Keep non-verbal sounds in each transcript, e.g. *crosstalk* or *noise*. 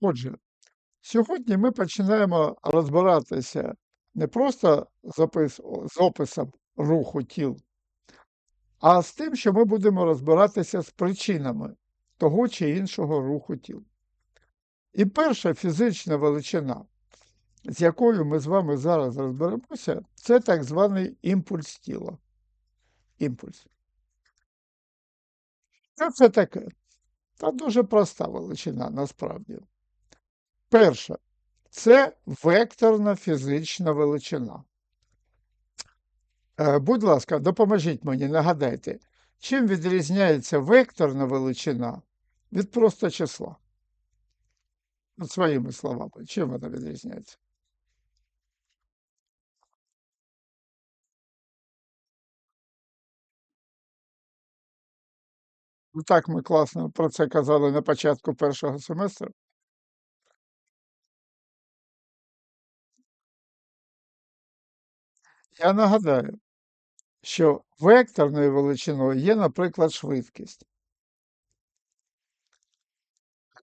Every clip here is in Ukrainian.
Отже, сьогодні ми починаємо розбиратися не просто з з описом руху тіл, а з тим, що ми будемо розбиратися з причинами того чи іншого руху тіл. І перша фізична величина, з якою ми з вами зараз розберемося, це так званий імпульс тіла. Імпульс. Що це таке? Та дуже проста величина насправді. Перша це векторна фізична величина. Е, Будь ласка, допоможіть мені, нагадайте, чим відрізняється векторна величина від просто числа? От своїми словами, чим вона відрізняється? Ну так ми класно про це казали на початку першого семестру. Я нагадаю, що векторною величиною є, наприклад, швидкість.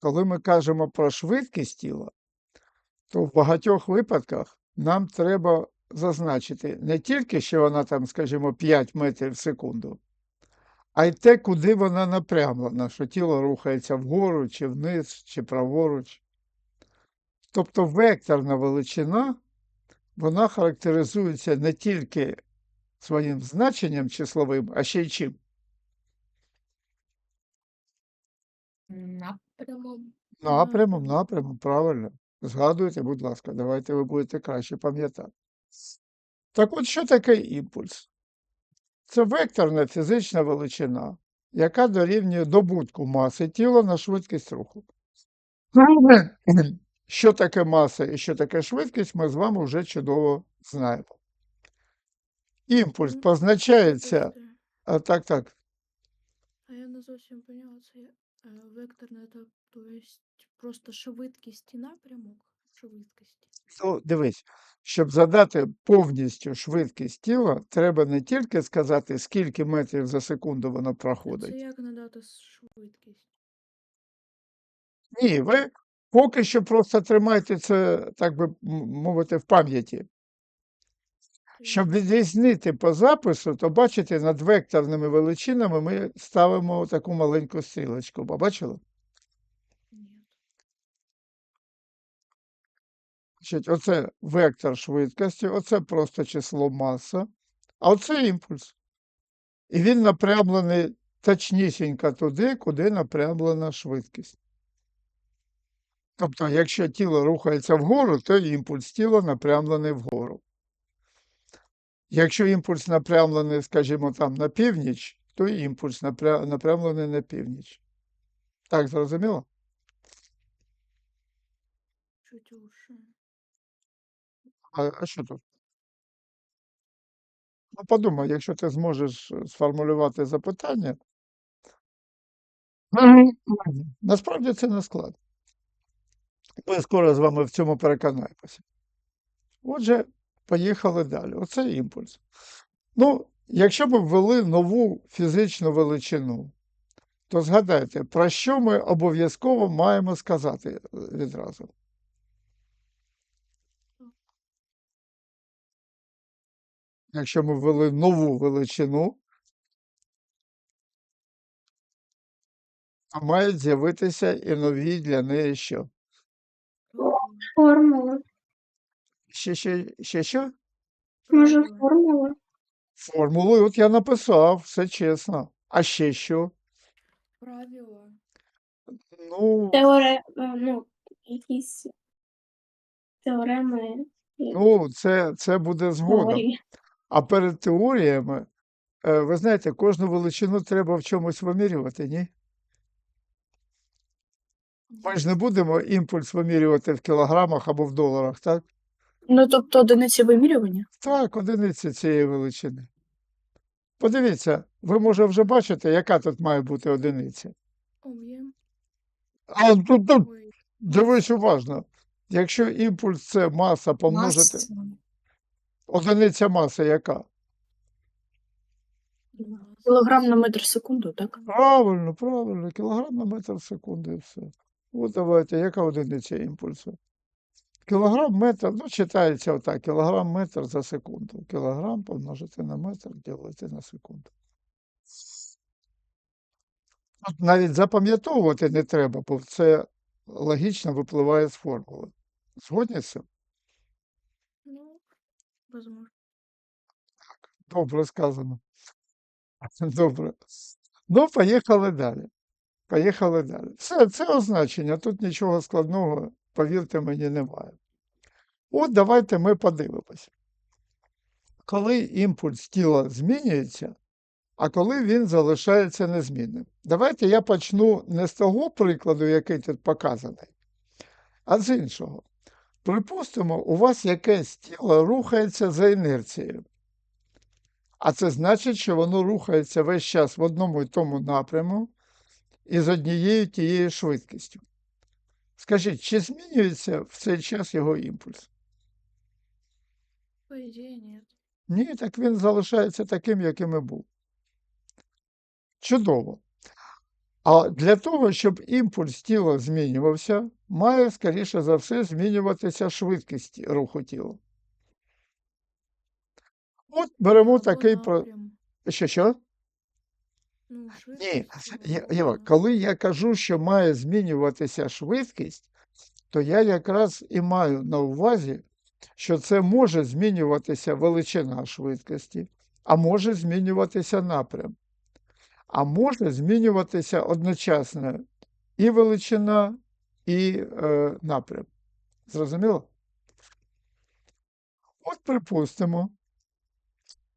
Коли ми кажемо про швидкість тіла, то в багатьох випадках нам треба зазначити не тільки, що вона там, скажімо, 5 метрів в секунду, а й те, куди вона напрямлена, що тіло рухається вгору, чи вниз, чи праворуч. Тобто векторна величина, вона характеризується не тільки своїм значенням числовим, а ще й чим? Напрямом. Напрямом, напрямом, правильно. Згадуйте, будь ласка, давайте ви будете краще пам'ятати. Так от що таке імпульс? Це векторна фізична величина, яка дорівнює добутку маси тіла на швидкість руху. Що таке маса і що таке швидкість, ми з вами вже чудово знаємо. Імпульс позначається. А, так, так. А я не зовсім поняла, це е, векторне, то, то просто швидкість і напрямок швидкості. Ну, дивись, щоб задати повністю швидкість тіла, треба не тільки сказати, скільки метрів за секунду воно А це як надати швидкість? Ні, ви поки що просто тримайте це, так би мовити, в пам'яті. Щоб відрізнити по запису, то бачите, над векторними величинами ми ставимо таку маленьку стрілочку. Побачили? Значить, оце вектор швидкості, оце просто число маса, а оце імпульс. І він напрямлений точнісінько туди, куди напрямлена швидкість. Тобто, якщо тіло рухається вгору, то імпульс тіла напрямлений вгору. Якщо імпульс напрямлений, скажімо, там на північ, то імпульс напрямлений на північ. Так, зрозуміло? Чуть уше. А, а що тут? Ну, подумай, якщо ти зможеш е, сформулювати запитання. Насправді це не складно. Ми скоро з вами в цьому переконаємося. Отже, поїхали далі. Оце імпульс. Ну, якщо б ввели нову фізичну величину, то згадайте, про що ми обов'язково маємо сказати е, відразу. Якщо ми ввели нову величину, то мають з'явитися і нові для неї що? Формула. Ще, ще, ще що? Може, формула? Формули от я написав, все чесно. А ще що? Правило. Ну, Теоре... е, ну, якісь теореми ну це, це буде згодом. теорії. А перед теоріями, е, ви знаєте, кожну величину треба в чомусь вимірювати, ні? Ми ж не будемо імпульс вимірювати в кілограмах або в доларах, так? Ну, тобто одиниці вимірювання? Так, одиниці цієї величини. Подивіться, ви може вже бачите, яка тут має бути одиниця. А тут, тут дивись уважно. Якщо імпульс це маса помножити, Маса. одиниця маси яка? Кілограм на метр в секунду, так? Правильно, правильно, кілограм на метр в секунду і все. От давайте, яка одиниця імпульсу? Кілограм метр, ну, читається отак, кілограм метр за секунду. Кілограм помножити на метр, ділити на секунду. Тут навіть запам'ятовувати не треба, бо це логічно випливає з формули. Згодні з цим? Ну, возможно. Добре сказано. *laughs* Добре. Ну, поїхали далі. Поїхали далі. Все, це означення. Тут нічого складного, повірте мені, немає. От давайте ми подивимося. Коли імпульс тіла змінюється, а коли він залишається незмінним. Давайте я почну не з того прикладу, який тут показаний, а з іншого. Припустимо, у вас якесь тіло рухається за інерцією. А це значить, що воно рухається весь час в одному і тому напряму і з однією тією швидкістю. Скажіть, чи змінюється в цей час його імпульс? По идее, нет. Ні, так він залишається таким, яким і був. Чудово. А для того, щоб імпульс тіла змінювався, має, скоріше за все, змінюватися швидкість руху тіла. От беремо такий про. Що, що? Ну, Ні, Єва, коли я кажу, що має змінюватися швидкість, то я якраз і маю на увазі, що це може змінюватися величина швидкості, а може змінюватися напрям, а може змінюватися одночасно і величина, і е, напрям. Зрозуміло? От припустимо,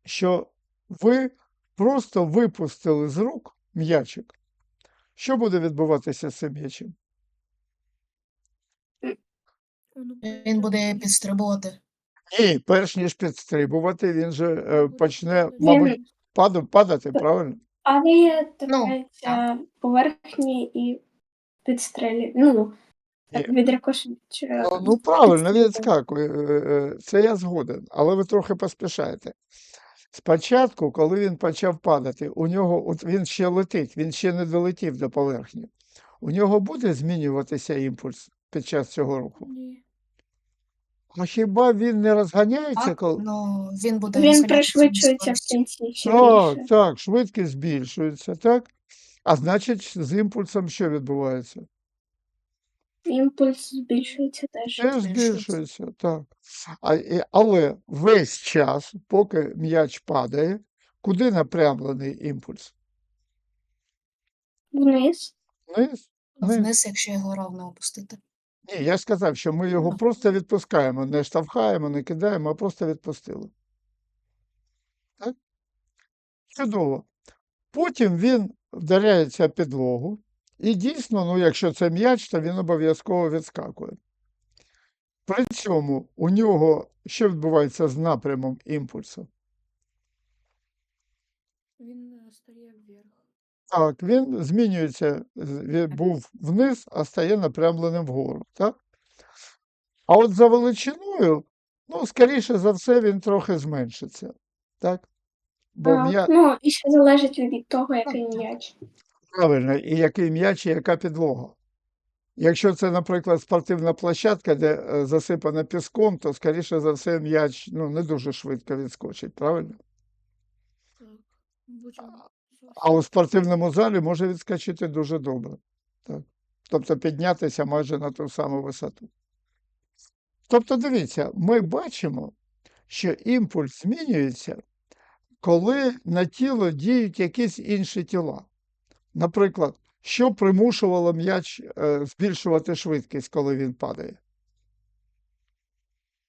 що ви просто випустили з рук м'ячик. Що буде відбуватися з цим м'ячем? Він буде підстрибувати. Ні, перш ніж підстрибувати, він же е, почне, мабуть, паду- падати, правильно? падає, Ну, торкається поверхні і підстрелює. Ну, так Ні. відрикошечує. Ну, ну правильно, підстрілює. відскакує. е, е, Це я згоден, але ви трохи поспішаєте. Спочатку, коли він почав падати, у нього от він ще летить, він ще не долетів до поверхні. У нього буде змінюватися імпульс під час цього руху? Ні. А хіба він не розганяється, Так, коли. ну він буде Він пришвидшується в кінці ще Так, більше. так, швидкість збільшується, так? А значить, з імпульсом що відбувається? Імпульс збільшується теж. Теж збільшується. збільшується, так. А, і- але весь час, поки м'яч падає, куди напрямлений імпульс? Вниз. Вниз? Вниз. Вниз, якщо його ровно опустити. Ні, я ж сказав, що ми його Ну. просто відпускаємо, не штовхаємо, не кидаємо, а просто відпустили. Так? Чудово. Потім він вдаряється в підлогу, і дійсно, ну, якщо це м'яч, то він обов'язково відскакує. При цьому у нього що відбувається з напрямом імпульсу? Він е, стає вверх. Так, він змінюється, він був вниз, а стає напрямленим вгору. Так? А от за величиною, ну, скоріше за все, він трохи зменшиться. Так? Бо Так, м'я... Ну, і ще залежить від того, який м'яч. Правильно, і який м'яч, і яка підлога. Якщо це, наприклад, спортивна площадка, де е, засипана піском, то, скоріше за все, м'яч ну, не дуже швидко відскочить, правильно? А у спортивному залі може відскочити дуже добре. Так. Тобто піднятися майже на ту саму висоту. Тобто, дивіться, ми бачимо, що імпульс змінюється, коли на тіло діють якісь інші тіла. Наприклад, що примушувало м'яч е, збільшувати швидкість, коли він падає?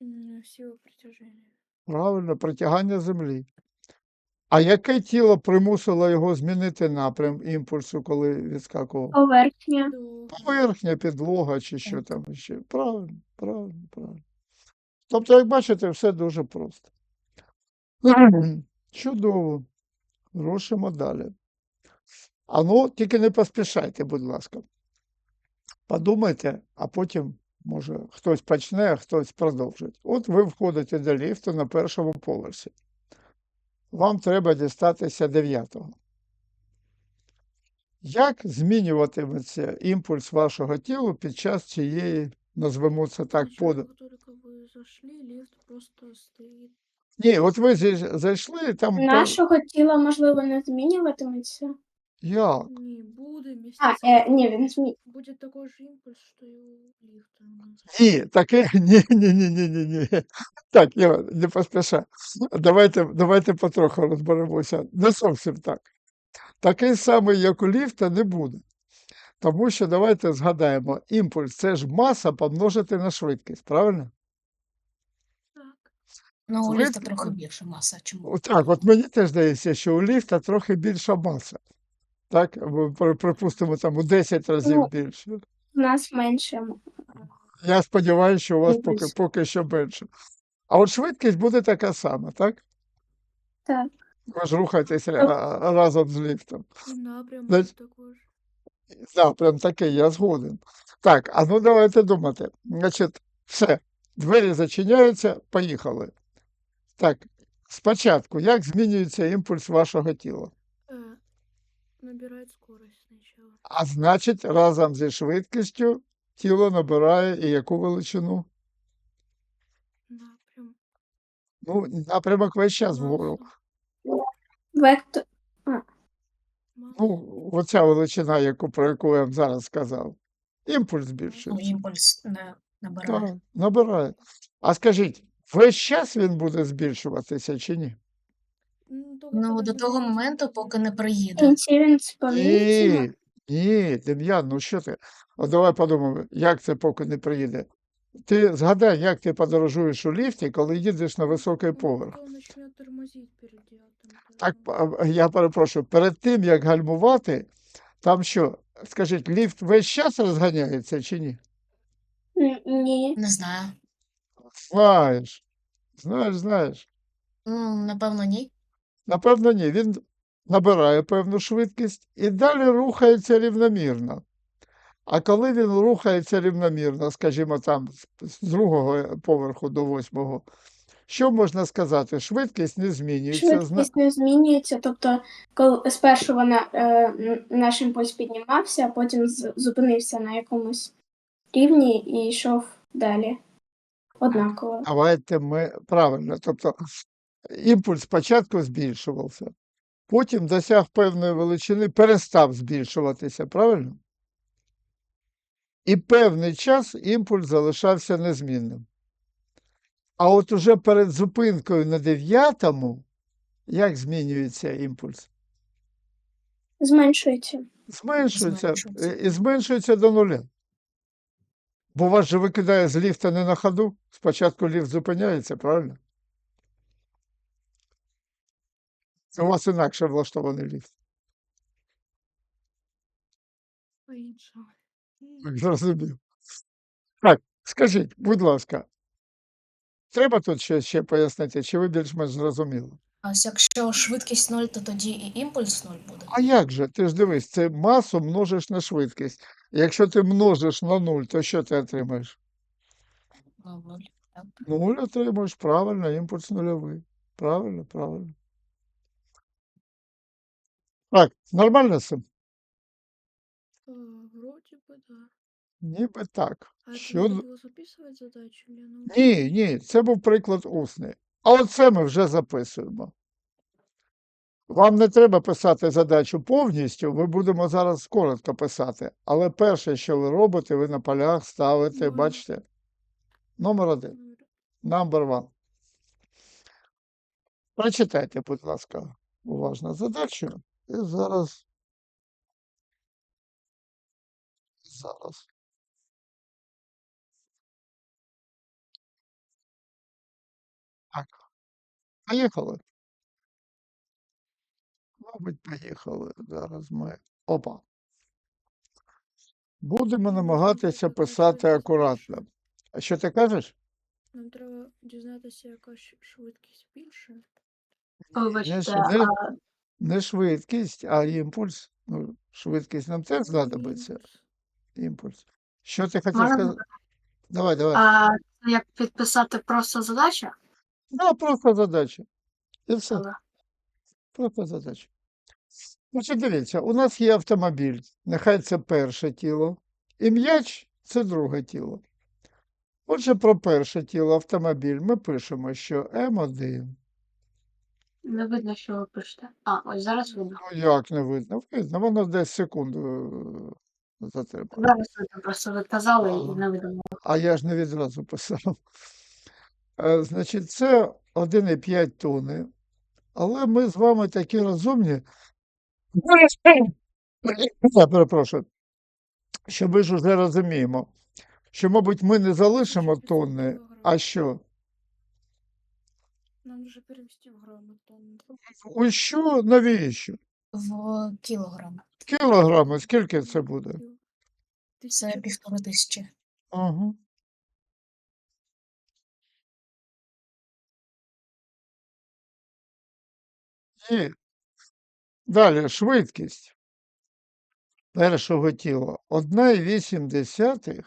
М, Сила притяжения. Правильно, притягання землі. А яке тіло примусило його змінити напрям імпульсу, коли відскакував? Поверхня. Поверхня, підлога чи що там ще. Правильно, правильно, правильно. Тобто, як бачите, все дуже просто. *clears throat* Чудово. Рушимо далі. А ну, тільки не поспішайте, будь ласка. Подумайте, а потім, може, хтось почне, а хтось продовжить. От ви входите до ліфту на першому поверсі. Вам треба дістатися дев'ятого. Як змінюватиметься імпульс вашого тіла під час цієї, назвемо це так, Сначала, под... как только вы зашли, лифт просто стоит. Ні, от ви зайш- зайшли, там Нашого тіла, можливо, не змінюватиметься. Як? Не буде А, е, лифтом. ні, він змі... Будет такой же импульс, что и у лифта у нас. Ні, таке, ні, ні, ні, ні, ні, ні. Так, я не поспішаю. Давайте, давайте потроху розберемося. Не зовсім так. Такий самий, як у ліфта, не буде. Тому що давайте згадаємо, імпульс це ж маса помножити на швидкість, правильно? Так. Ну, у ліфта трохи більше маса. Чому? Так, от мені теж здається, що у ліфта трохи більша маса. Так, припустимо, там у 10 разів Ну, більше. в нас менше. Я сподіваюся, що у вас поки, поки що менше. А от швидкість буде така сама, так? Так. Ви ж рухаєтесь разом з ліфтом. Напрямок Значит, такой же. Да, прям таке, я згоден. Так, а ну давайте думати. Значить, все, двері зачиняються, поїхали. Так, спочатку, як змінюється імпульс вашого тіла? Набирает скорость сначала. А значить, разом зі швидкістю тіло набирає і яку величину? Напрям. Ну, напрямок весь час вгору. Вектор. Ну, оця величина, яку, про яку я вам зараз сказав. Імпульс Ну, збільшується. імпульс не набирає. Так, набирає. А скажіть, весь час він буде збільшуватися чи ні? Ну, Ну, до того моменту, поки не приїде. він. Ні, ні, Дем'ян, ну що ти? От давай подумаємо, як це поки не приїде. Ти згадай, як ти подорожуєш у ліфті, коли їдеш на високий Ну, поверх. он начнет тормозить перед девятым Так, этажом. а, я перепрошую, перед тим, як гальмувати, там що, скажіть, ліфт весь час розганяється чи ні? Н- Ні. Не знаю. Знаєш, знаєш, знаєш. Ну, напевно, ні. Напевно, ні. Він набирає певну швидкість і далі рухається рівномірно. А коли він рухається рівномірно, скажімо, там з- другого поверху до восьмого, що можна сказати? Швидкість не змінюється. Швидкість не змінюється. Тобто, коли спершу вона е, наш імпульс піднімався, а потім зупинився на якомусь рівні і йшов далі. Однаково. Давайте ми правильно. Тобто імпульс спочатку збільшувався, потім досяг певної величини, перестав збільшуватися, правильно? І певний час імпульс залишався незмінним. А от уже перед зупинкою на дев'ятому, як змінюється імпульс? Зменшується. Зменшується Зменшується. і і зменшується до нуля. Бо вас же викидає з ліфта не на ходу. Спочатку ліфт зупиняється, правильно? Це у вас інакше влаштований ліфт. Так, Зрозумів. Так, скажіть, будь ласка, треба тут ще, ще пояснити, чи ви більш-менш зрозуміли? А якщо швидкість 0, то тоді і імпульс 0 буде. А як же? Ти ж дивись, це масу множиш на швидкість. Якщо ти множиш на нуль, то що ти отримаєш? Ну, 0. Так. Нуль отримуєш, правильно, імпульс нульовий. Правильно, правильно. Так, нормально з цим? А, вроде бы да. Ніби так. А это Що... надо было записывать задачу или ну? Ні, ні, це був приклад усний. А оце ми вже записуємо. Вам не треба писати задачу повністю, ми будемо зараз коротко писати. Але перше, що ви робите, ви на полях ставите, Номер. бачите? Номер один. Номер. Number one. Прочитайте, будь ласка, уважно задачу. І зараз. Зараз. Так. Поїхали. Мабуть, поїхали. Зараз ми. Опа. Будемо намагатися писати акуратно. А що ти кажеш? Нам треба дізнатися, яка швидкість більше. Вибачте, а не швидкість, а імпульс. Ну, швидкість нам теж знадобиться. Імпульс. Що ти хотів Можна сказати? Давай, давай. А як підписати просто задача? Да, просто задача. І все. Але Просто задача. Значить, дивіться, у нас є автомобіль, нехай це перше тіло, і м'яч це друге тіло. Отже, про перше тіло автомобіль ми пишемо, що М1. Не видно, що ви пишете. А, ось зараз видно. Ну, як не видно? Видно, воно десь секунду е, затримало. Зараз видно, просто ви казали і не видно. А я ж не відразу писав. Е, Значить, це 1,5 тонни. Але ми з вами такі розумні. Я перепрошую. Що ми ж уже розуміємо, що, мабуть, ми не залишимо тонни, а що? Нам вже перевести в грами тонну. У що? Навіщо? В кілограм. Кілограми, скільки це буде? Це півтори тисячі. Ага. І далі швидкість першого тіла 1,8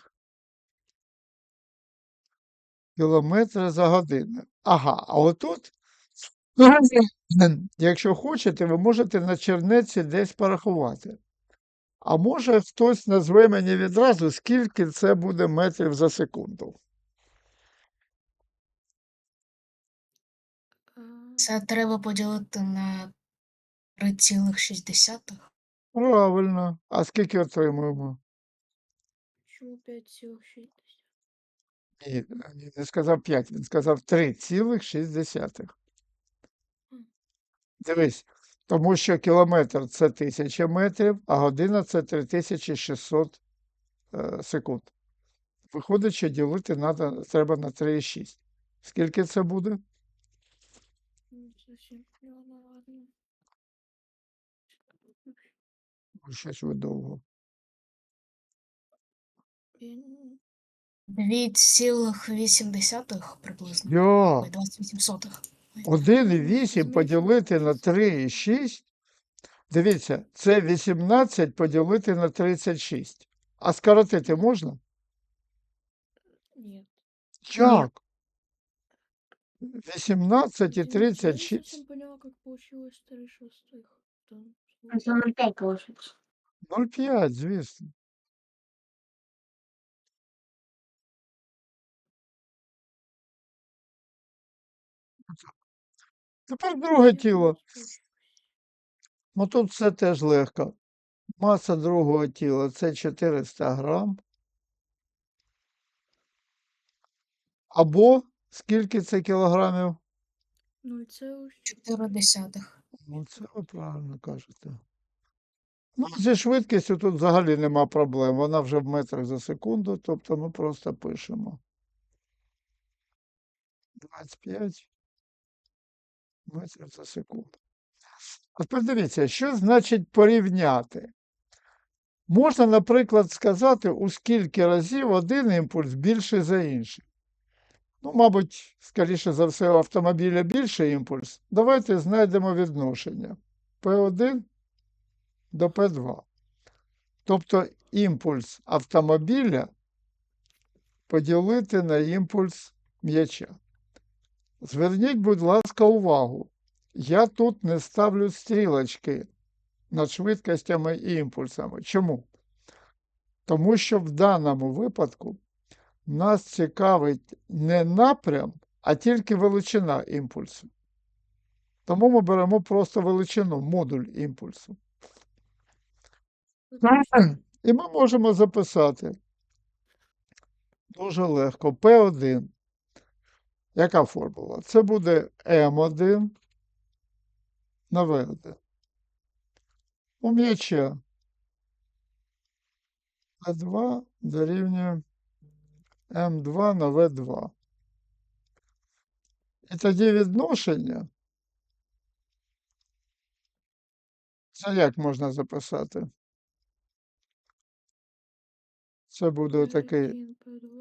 кілометри за годину. Ага, а отут, *clears throat* якщо хочете, ви можете на чернеці десь порахувати. А може хтось назве мені відразу, скільки це буде метрів за секунду. Це треба поділити на 3,6. Правильно. А скільки отримуємо? Чому 5,6? Ні, ні, не сказав 5, він сказав 3,6. Мгм. Дивись, тому що кілометр це 1000 метрів, а година це 3600 е, секунд. Виходить, що ділити надо, треба на 3,6. Скільки це буде? Ну, ну, Щось ви довго. Я не- 2,8 приблизно. Ой, 28 сотих. 1,8 поділити на 3,6. Дивіться, це 18 поділити на 36. А скоротити можна? Нет. Як? 18 і Я не- Я не 36. поняла, как получилось 3 шестых. Це 0,5 виходить. 0,5, звісно. Тепер друге тіло. Ну тут все теж легко. Маса другого тіла це 400 грам. Або скільки це кілограмів? 0,6. 4 десятих. Ну, це ви правильно кажете. Ну, зі швидкістю тут взагалі нема проблем. Вона вже в метрах за секунду, тобто ми просто пишемо. 25 метрів за секунду. Тепер дивіться, що значить порівняти? Можна, наприклад, сказати, у скільки разів один імпульс більший за інший. Ну, мабуть, скоріше за все, у автомобіля більший імпульс. Давайте знайдемо відношення P1 до P2. Тобто імпульс автомобіля поділити на імпульс м'яча. Зверніть, будь ласка, увагу. Я тут не ставлю стрілочки над швидкостями і імпульсами. Чому? Тому що в даному випадку нас цікавить не напрям, а тільки величина імпульсу. Тому ми беремо просто величину, модуль імпульсу. І ми можемо записати дуже легко P1. Яка формула? Це буде М1 на В1. У м'яча А2 дорівнює М2 на В2. І тоді відношення. Це як можна записати? Це буде такий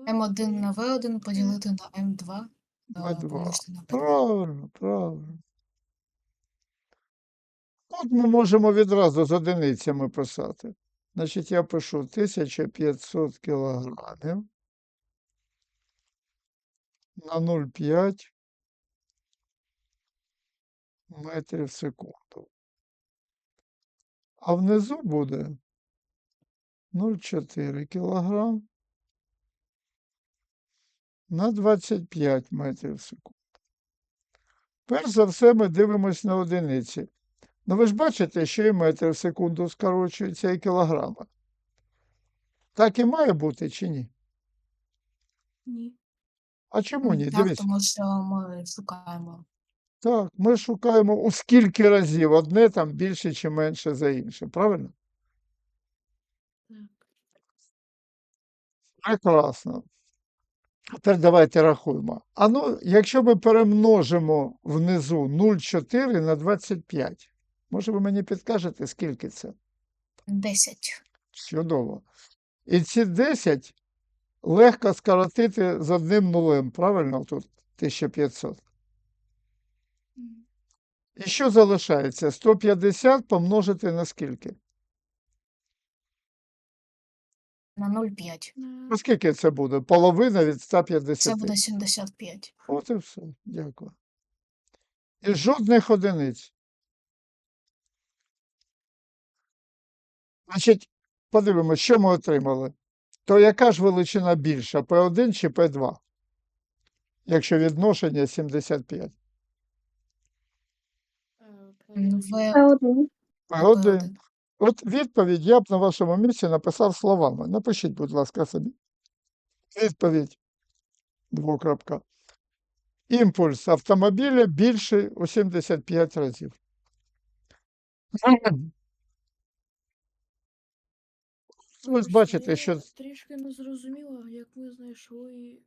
М1 на В1 поділити на М2. Е, В2. помножити на P2. Правильно, правильно. От ми можемо відразу з одиницями писати. Значить, я пишу 1500 кілограмів на 0,5 метрів в секунду. А внизу буде 0,4 кг на 25 метрів в секунду. Перш за все, ми дивимось на одиниці. Ну ви ж бачите, що і метр в секунду скорочується і кілограми. Так і має бути чи ні? Ні. А чому ні? Так, Дивись. тому що ми шукаємо. Так, ми шукаємо у скільки разів одне там більше чи менше за інше, правильно? Так. Прекрасно. Тепер давайте рахуємо. А ну, якщо ми перемножимо внизу 0,4 на 25, може ви мені підкажете, скільки це? 10. Чудово. І ці 10 легко скоротити з одним нулем, правильно? Тут 1500. І що залишається? 150 помножити на скільки? На 0,5. На Ну, скільки це буде? Половина від 150. Це буде 75. От і все. Дякую. І жодних одиниць. Значить, подивимося, що ми отримали. То яка ж величина більша, P1 чи P2? Якщо відношення 75. е, М, P1. В Один. P1. P1. От відповідь я б на вашому місці написав словами. Напишіть, будь ласка, собі. Відповідь. Двокрапка. Імпульс автомобіля більший у 75 разів. Ви ж бачите, що трішки не зрозуміла, як ми знайшли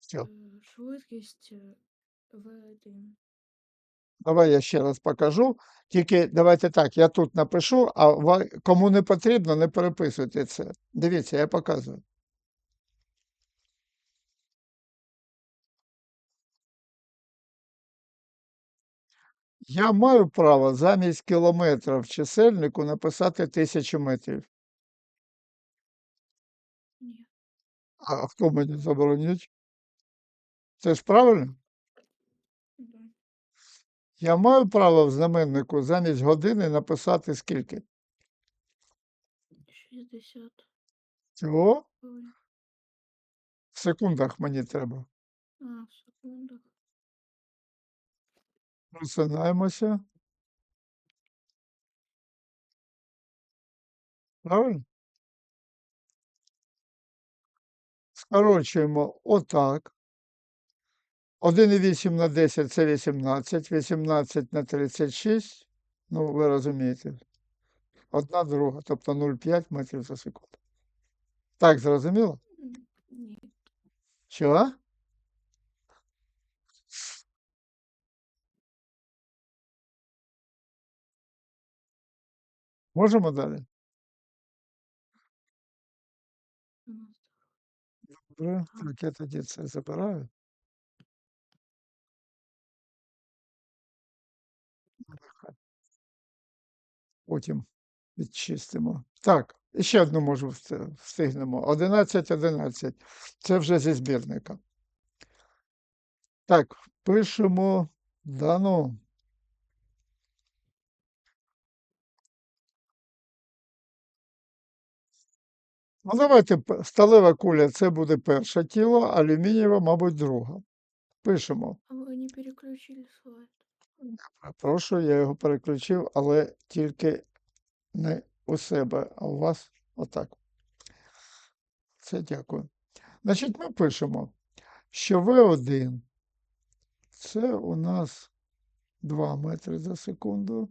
Що? е, швидкість е, В1. Давай я ще раз покажу. Тільки давайте так, я тут напишу, а кому не потрібно, не переписуйте це. Дивіться, я показую. Я маю право замість кілометра в чисельнику написати тисячу метрів. Ні. А хто мені заборонить? Це ж правильно? Я маю право в знаменнику замість години написати скільки? 60 Цього хвилин. в секундах мені треба. А, в секундах. Просинаємося. Правильно? Скорочуємо отак. 1,8 на 10 це 18, 18 на 36, ну ви розумієте, одна друга, тобто 0,5 метрів за секунду. Так, зрозуміло? Ні. Що? Можемо далі? Добре, так, я тоді це забираю. Потім відчистимо. Так, ще одну можу встигнемо. 11, 11. Це вже зі збірника. Так, пишемо дано. Ну, давайте сталева куля це буде перше тіло, алюмінієва, мабуть, друга. Пишемо. А вы не переключили слайд. Прошу, я його переключив, але тільки не у себе, а у вас отак. Це дякую. Значить, ми пишемо, що V1 це у нас 2 метри за секунду,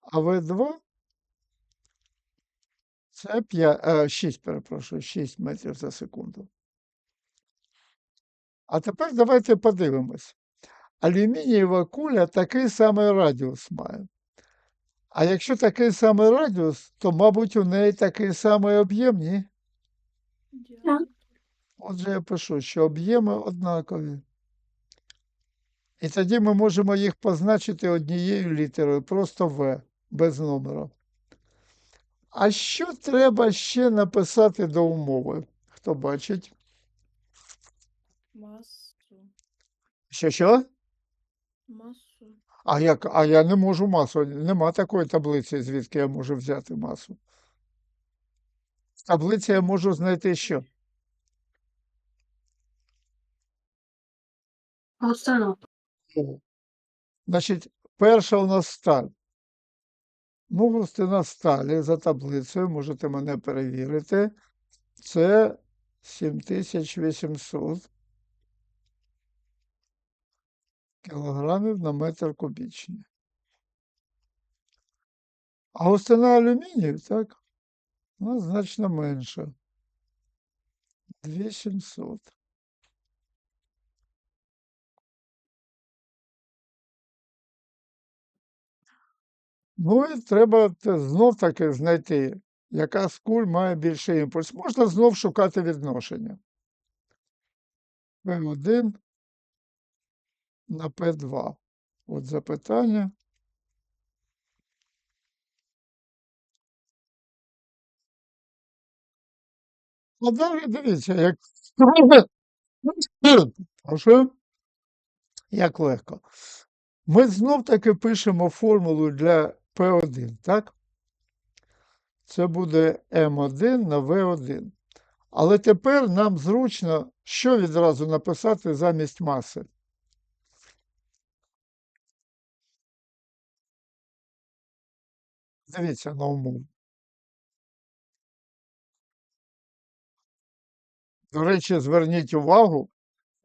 а V2 це 5, 6, перепрошую, 6 метрів за секунду. А тепер давайте подивимось. Алюмінієва куля такий самий радіус має. А якщо такий самий радіус, то, мабуть, у неї такий самий об'єм, ні? Діаметр. Отже, я пишу, що об'єми однакові. І тоді ми можемо їх позначити однією літерою, просто В, без номера. А що треба ще написати до умови? Хто бачить? Массу. Що що? Массу. А як, а я не можу масу, нема такої таблиці, звідки я можу взяти масу. В таблиці я можу знайти що? Густину. О. Значить, перша у нас сталь. Ну, густина сталі за таблицею, можете мене перевірити. Це 7800 кілограмів на метр кубічний. А густина алюмінію, так, ну, значно менша. 2700. Ну і треба знов таки знайти, яка з куль має більший імпульс. Можна знов шукати відношення. P1 на P2. От запитання. А далі дивіться, як Прошу? Як легко. Ми знов таки пишемо формулу для P1, так? Це буде М1 на В1. Але тепер нам зручно що відразу написати замість маси? Дивіться на умову. До речі, зверніть увагу,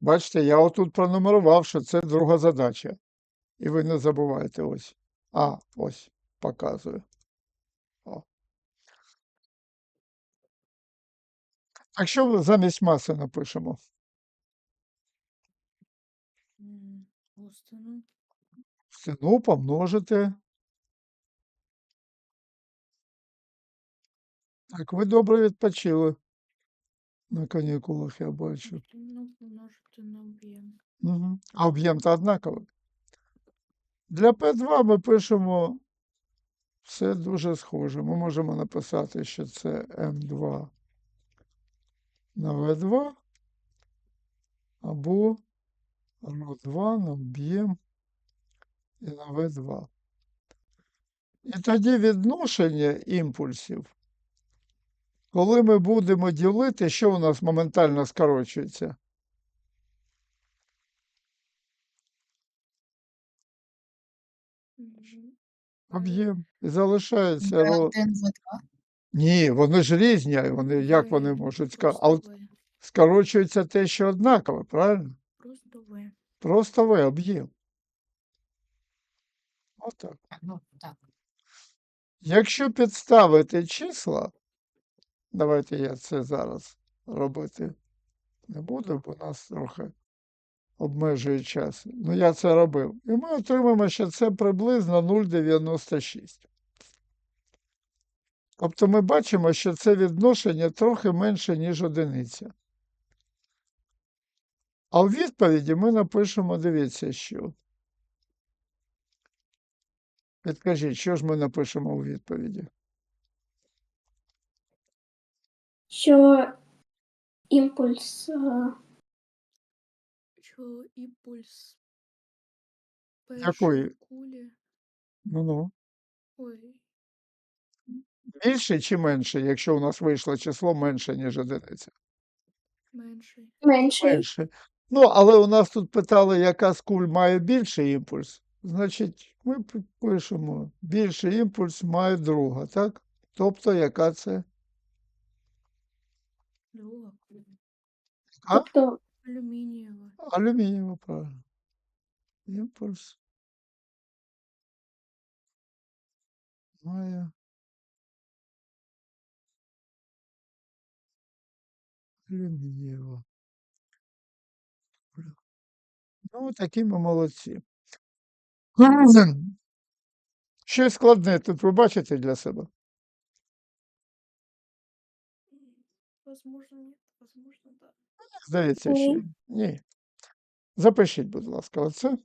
бачите, я отут пронумерував, що це друга задача. І ви не забувайте ось. А, ось, показую. О. Так що замість маси напишемо? Густину. Стіну помножити. Так, ви добре відпочили. На канікулах я бачу. Густину помножити на об'єм. Угу. А об'єм-то однаковий. Для P2 ми пишемо все дуже схоже. Ми можемо написати, що це М2 на В2 або РО2 на об'єм і на В2. І тоді відношення імпульсів, коли ми будемо ділити, що у нас моментально скорочується? Об'єм. І залишається ро. В1, В2. Ні, вони ж різні, вони, як вони можуть ска... А от скорочується те, що однакове, правильно? Просто В. Просто В об'єм. Отак. Ну, так. Якщо підставити числа, давайте я це зараз робити не буду, бо нас трохи обмежує час. Ну, я це робив. І ми отримаємо, що це приблизно 0,96. Тобто ми бачимо, що це відношення трохи менше, ніж одиниця. А у відповіді ми напишемо, дивіться, що. Підкажіть, що ж ми напишемо у відповіді? Що імпульс е, Що імпульс Якої? кулі. Ну-ну. Ой, Більше чи менше, якщо у нас вийшло число менше, ніж одиниця? менший. менший. Менше. Ну, але у нас тут питали, яка з куль має більший імпульс. Значить, ми пишемо, більший імпульс має друга, так? Тобто, яка це? Друга куля. А? Тобто Алюмінієва. Алюмінієва, правильно. Імпульс має алюмінієва. куля. Ну, такі ми молодці. Щось складне тут ви бачите для себе? Возможно, нет, возможно, да. Здається, що Ні. ні. Запишіть, будь ласка, оце.